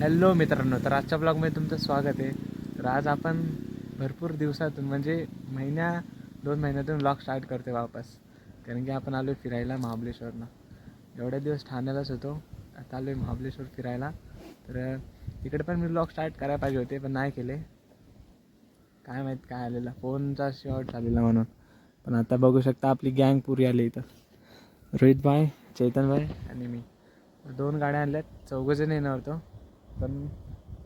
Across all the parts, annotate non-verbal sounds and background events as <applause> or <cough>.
Hello मित्रांनो तर आजच्या ब्लॉगमध्ये तुमचं स्वागत आहे. तर आज आपण भरपूर दिवसातून म्हणजे महिन्या दोन महिन्यातून ब्लॉग स्टार्ट करते वापस. कारण की आपण आलो आहे फिरायला महाबलेश्वरनं एवढ्या दिवस ठाण्यालाच होतो आता आलो आहे महाबलेश्वर फिरायला. तर तिकडे पण मी ब्लॉग स्टार्ट करायला पाहिजे होते पण नाही केले. काय माहीत काय आलेलं फोनचा शॉर्ट झालेला म्हणून. पण आता बघू शकता आपली गँग पुरी आली इथं. रोहित भाई चैतन भाई आणि मी. दोन गाड्या आणल्यात चौघंजण येणार होतो. पण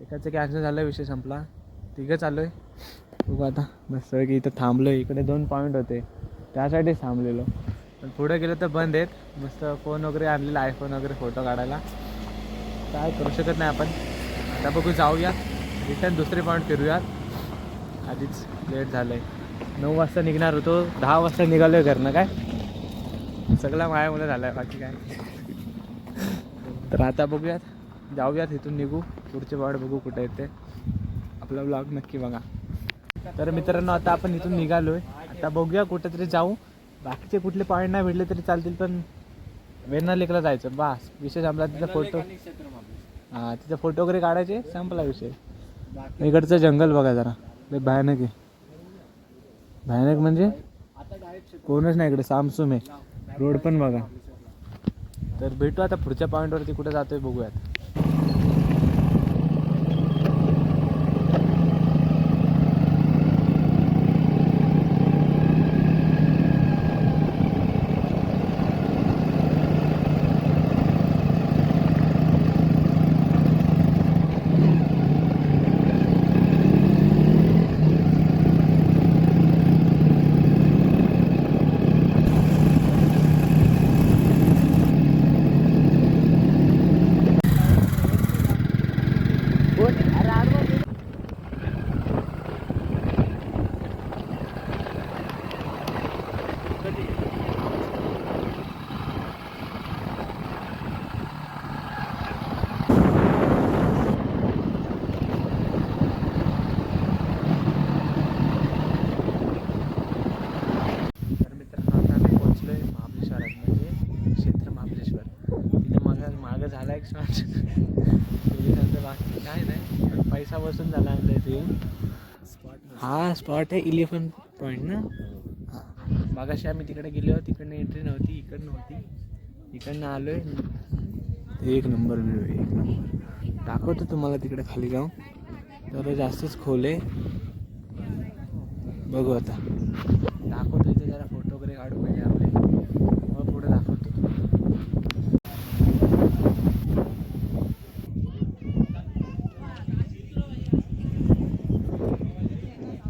एकाचं कॅन्सल झालं विषय संपला. तिघं चाललो आहे बघू आता. मस्त की इथं थांबलो इकडे दोन पॉईंट होते. त्यासाठीच थांबलेलो. पण पुढे गेलो तर बंद आहेत. मस्त फोन वगैरे आणलेला आयफोन वगैरे फोटो काढायला. काय करू शकत नाही आपण. आता बघू जाऊया. रिटर्न दुसरे पॉईंट फिरूयात. आधीच लेट झालं आहे नऊ वाजता निघणार होतो. दहा वाजता निघालो आहे घरनं काय? सगळा मायामुळे झाला आहे बाकी काय? तर आता बघूयात. जाऊयात इथून निघू. पुढचे वाट बघू कुठे आहेत ते आपला ब्लॉग नक्की बघा. तर मित्रांनो आता आपण इथून निघालो आहे आता बघूया कुठेतरी जाऊ. बाकीचे कुठले पॉईंट नाही भेटले तरी चालतील पण वेण्णा लेकला जायचं. बास विषय संपला तिचा फोटो हां तिचा फोटो वगैरे काढायचे संपला विषय. इकडचं जंगल बघा जरा. लय भयानक आहे. भयानक म्हणजे? कोणच नाही इकडे सामसूम आहे. रोड पण बघा. तर भेटू आता पुढच्या पॉईंटवरती कुठे जातोय बघूयात तर मित्रांनो आता आम्ही पोहोचलो आहे महाबळेश्वरात म्हणजे क्षेत्र महाबळेश्वर तिथे मागं मागं झाला एक शॉट पोलिसांचं बाकी काय नाही पण पैसा बसून झाला आमच्या इथे येऊन हा स्पॉट आहे इलेव्हन पॉईंट ना? हां. मागाशी आम्ही तिकडे गेलो तिकडनं एंट्री नव्हती इकडं नव्हती इकडनं आलो आहे एक नंबर व्ह्यू आहे एक नंबर. दाखवतो तुम्हाला तिकडे खाली जाऊन. तर जास्तच खोल आहे. बघू आता. दाखवतो इथे जरा फोटो वगैरे काढू पहिले आपले मग पुढे दाखवतो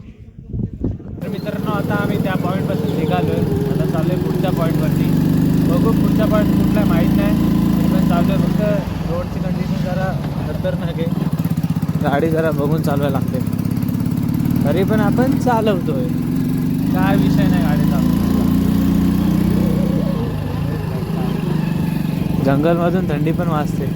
तर मित्रांनो आता आम्ही त्या पॉईंटपासून निघालो आता चाललो आहे पुढच्या पॉईंटवरती बघू पुढच्या पॉईंट कुठला आहे माहीत नाही. पण चालू आहे फक्त रोडची कंडिशन जरा खतरनाक आहे. गाडी जरा बघून चालवायला लागते. तरी पण आपण चालवतोय. काय विषय नाही गाडी चालवतो जंगलमधून थंडी पण वाजते.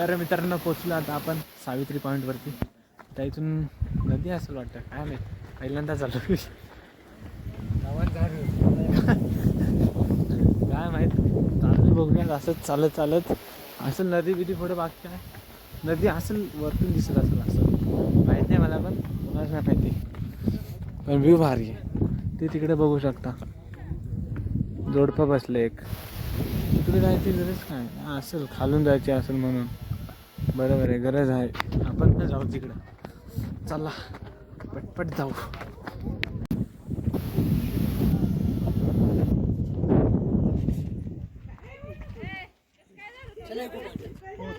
तर मित्रांनो पोचलो आता आपण सावित्री पॉईंटवरती त्या इथून नदी असेल वाटतं. काय नाही पहिल्यांदा चालू काय माहीत? चालू बघूया असंच चालत चालत. असेल नदी बिदी पुढे बाकी काय नदी असेल वरतून दिसत असेल असं. माहीत नाही मला पण. कोणाच नाही माहिती. पण व्ह्यू भारी आहे. ते तिकडे बघू शकता. जोडपं बसले एक. तिकडे जायची गरज काय? असेल खालून जायची असेल म्हणून. बरोबर आहे गरज आहे. आपण पण जाऊ तिकडं. चला पटपट जाऊ.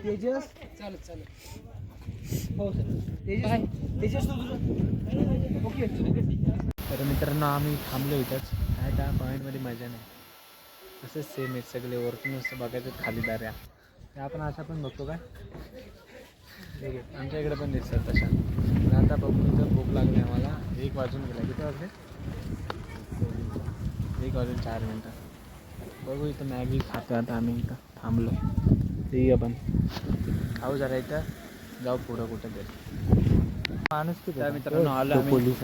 तेजस चालत चालत हो सर तेजस तेजस ओके तर मित्रांनो आम्ही थांबलो इथंच. काय त्या पॉईंटमध्ये मजा नाही. असंच सेम आहेत सगळे वरतून असं बघायचं खाली दाऱ्या आपण अशा पण बघतो काय? ठीक आहे आमच्या इकडे पण दिसतात तशा. पण आता बघू इथं भूक लागली आम्हाला. एक वाजून गेला. किती वाजले? एक वाजून चार मिनटं. बघू इथं मॅगी खातो आता आम्ही इथं. थांबलो. ते आपण खाऊ जरा इथं. जाऊ पुढं कुठं तरी माणूस किती मित्रांनो आलो. पोलीस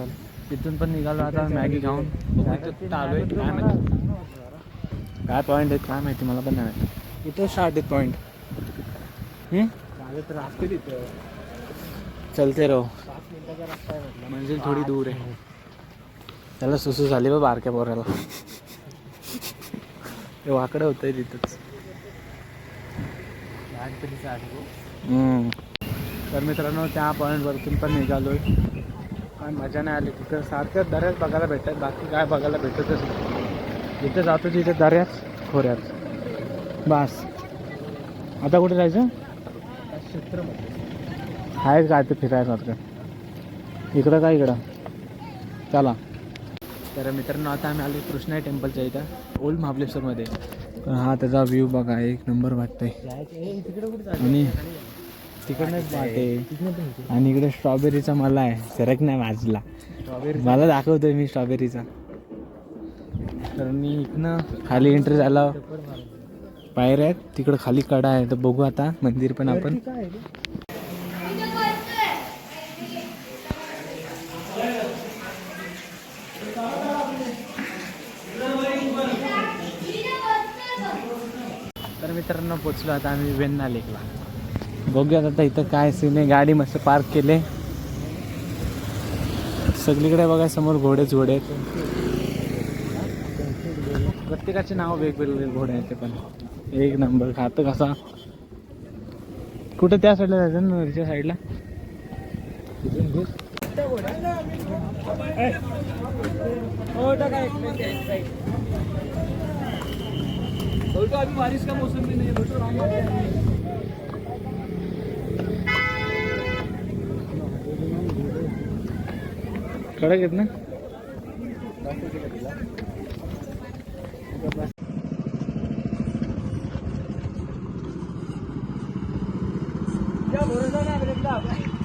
तिथून पण निघालो आता मॅगी खाऊन. कुठं आलोय काय माहिती? काय पॉईंट आहेत काय माहिती? मला पण नाही माहिती. इथं स्टार्ट आहेत पॉईंट माझं तर असते तिथं चलते राहू. पाच मंजिल थोडी दूर आहे. त्याला सुसू झाली बा बारक्या पोराला. ते वाकडं होतंय तिथंच. लहानपणीचा अनुभव तर मित्रांनो त्या पॉईंटवरतून पण निघालो आहे काय मजा नाही आली तिथं. सारख्याच दऱ्याच बघायला भेटतात. बाकी काय बघायला भेटतच नाही. जिथं जातो तिथे दऱ्याच खोऱ्यात. बस. आता कुठे जायचं? आहे काय ते फिरायसारखं इकडं काय इकडं? चला. तर मित्रांनो आता आम्ही आलो कृष्णा टेम्पलच्या इथं ओल्ड महाबलेश्वरमध्ये हा त्याचा व्ह्यू बघा एक नंबर वाटतंय. आणि तिकडनंच वाटे आणि इकडे स्ट्रॉबेरीचा मला आहे. सरक नाही माझला स्ट्रॉबेरी मला दाखवतोय मी स्ट्रॉबेरीचा तर मी इथनं खाली एंट्री झाला पायऱ्या आहेत. तिकडं खाली कडा आहे. तर बघू आता. मंदिर पण आपण? तर मित्रांनो पोचलो आता आम्ही वेन्ना लेकला बघूयात आता इथं काय सीन आहे. गाडी मस्त पार्क केले. सगळीकडे बघा समोर घोडेच घोडे आहेत. प्रत्येकाचे नाव वेगवेगळे घोडे आहेत ते पण. एक नंबर खातं कसा कुठं त्या साईडला जायचं ना नदीच्या साईडला हो, बारिश का मौसम भी नहीं है. कडक आहेत ना Bữa nay mới.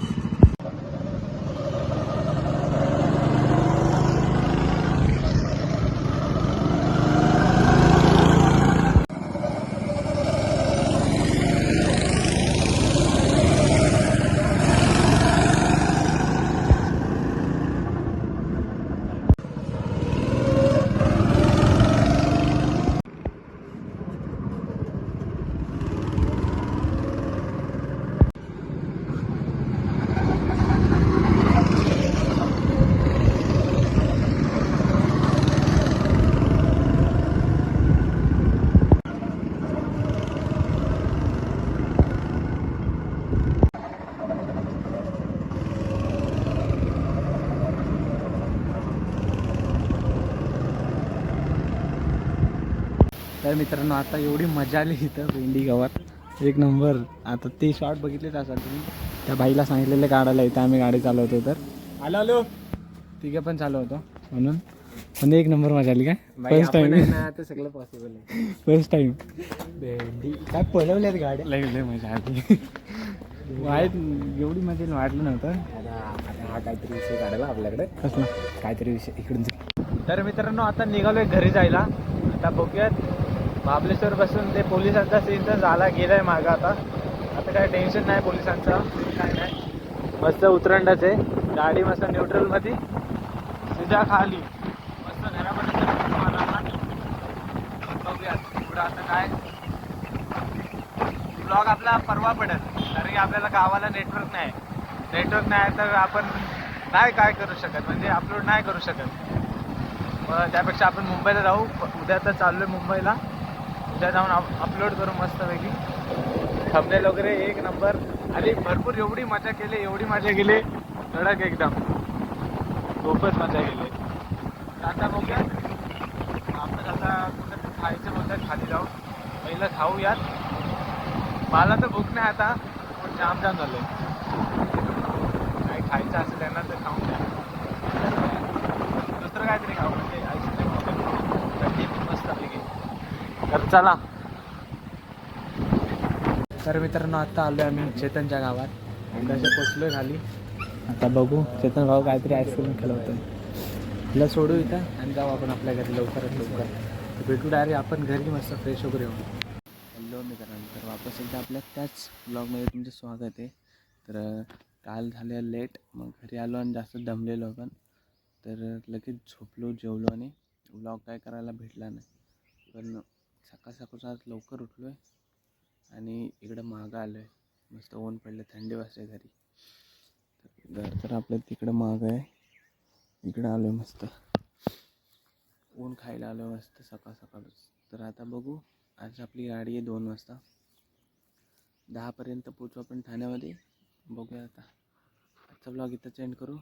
तर मित्रांनो आता एवढी मजा आली इथं भेंडी गावात. एक नंबर. आता ते शॉट बघितलेच असाल तुम्ही त्या बाईला सांगितलेलं काढायला इथं आम्ही गाडी चालवतो तर. आलो आलो तिघे पण चालवतो म्हणून. पण एक नंबर मजा आली काय? फर्स्ट टाइम आता सगळं पॉसिबल आहे. <laughs> फर्स्ट टाइम भेंडी. काय पळवल्यात गाड्या? लय लय मजा आली. <laughs> वाईट एवढी मजा वाटलं नव्हतं. हा काहीतरी विषय काढायला आपल्याकडे. कसला? काहीतरी विषय इकडून. तर मित्रांनो आता निघालोय घरी जायला. आता बघूयात महाबलेश्वर बसून ते पोलिसांचा सीन तर झाला गेलाय मागं आता. आता काय टेन्शन नाही पोलिसांचं काय नाही. मस्त उतरंडाच आहे. गाडी मस्त न्यूट्रलमध्ये सीधा खाली. मस्त घरामध्ये बघूयात. पुढं आता काय. ब्लॉग आपला परवा पडेल. कारण की आपल्याला गावाला नेटवर्क नाही. नेटवर्क नाही तर आपण नाही काय करू शकत. म्हणजे अपलोड नाही करू शकत. मग त्यापेक्षा आपण मुंबईला जाऊ. उद्या तर चाललोय मुंबईला. उद्या जाऊन अपलोड करू मस्तपैकी. थंबनेल वगैरे एक नंबर आणि भरपूर एवढी मजा केली एवढी मजा केली. धडक एकदम. खूपच मजा केली. आता बघूया. आपण आता कुठं खायचं बोलतात खाली जाऊ. पहिलं खाऊयात. मला तर भूक नाही आता पण जाम जाम झालं काय खायचं असेल त्यांना तर खाऊ घ्या दुसरं काहीतरी खाऊ म्हणजे आईस्क्रीम मस्त पैकी तर चला. तर मित्रांनो आता आलोय आम्ही चेतनच्या गावात. कसे पोचलोय खाली? आता बघू चेतन भाऊ काहीतरी आईस्क्रीम खेळवतोय. तिला सोडू इथं आणि जाऊ आपण आपल्या घरी लवकरात लवकर. भेटू डायरेक्ट आपण घरी मस्त फ्रेश वगैरे होऊ हॅलो मित्रांनो तर वापस एकदा आपल्या त्याच ब्लॉगमध्ये तुमचं स्वागत आहे. तर काल झालं लेट मग घरी आलो आणि जास्त दमलेलो पण तर लगेच झोपलो जेवलो आणि ब्लॉग काय करायला भेटला नाही. पण सकाळ सकाळचा आज लवकर उठलो आहे आणि इकडं मागं आलो आहे मस्त ऊन पडलं थंडी वाजते घरी. तर घर तर आपलं तिकडं मागं आहे. इकडं आलो आहे मस्त. ऊन खायला आलो आहे मस्त सकाळ सकाळच तर आता बघू आज आपली गाडी आहे दोन वाजता. दहापर्यंत पोचू आपण ठाण्यामध्ये. बघूया आता. आजचा ब्लॉग इथं एंड करू.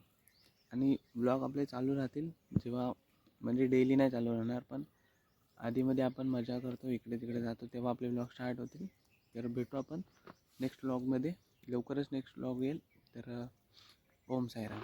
आणि ब्लॉग आपले चालू राहतील जेव्हा म्हणजे डेली नाही चालू राहणार पण आधीमध्ये आपण मजा करतो इकडे तिकडे जातो तेव्हा आपले ब्लॉग स्टार्ट होतील. तर भेटू आपण नेक्स्ट ब्लॉगमध्ये लवकरच नेक्स्ट ब्लॉग येईल. तर ओम साईराम.